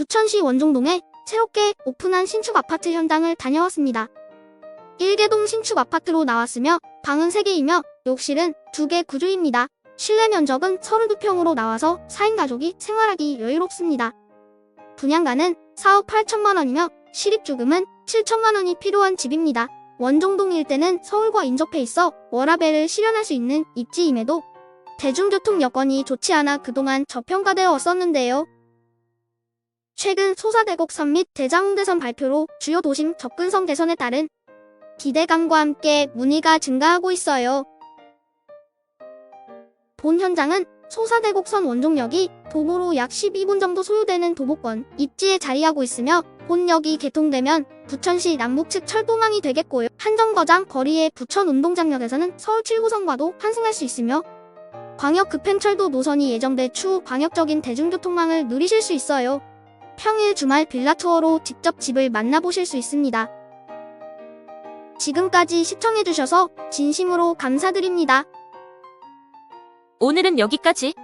부천시 원종동에 새롭게 오픈한 신축 아파트 현장을 다녀왔습니다. 1개동 신축 아파트로 나왔으며 방은 3개이며 욕실은 2개 구조입니다. 실내 면적은 32평으로 나와서 4인 가족이 생활하기 여유롭습니다. 분양가는 4억 8천만 원이며 실입주금은 7천만 원이 필요한 집입니다. 원종동 일대는 서울과 인접해 있어 워라밸을 실현할 수 있는 입지임에도 대중교통 여건이 좋지 않아 그동안 저평가되어 왔었는데요. 최근 소사대곡선 및 대장홍대선 발표로 주요 도심 접근성 개선에 따른 기대감과 함께 문의가 증가하고 있어요. 본 현장은 소사대곡선 원종역이 도보로 약 12분 정도 소요되는 도보권 입지에 자리하고 있으며 본역이 개통되면 부천시 남북측 철도망이 되겠고요. 한정거장 거리의 부천 운동장역에서는 서울 7호선과도 환승할 수 있으며 광역 급행철도 노선이 예정돼 추후 광역적인 대중교통망을 누리실 수 있어요. 평일 주말 빌라 투어로 직접 집을 만나보실 수 있습니다. 지금까지 시청해주셔서 진심으로 감사드립니다. 오늘은 여기까지.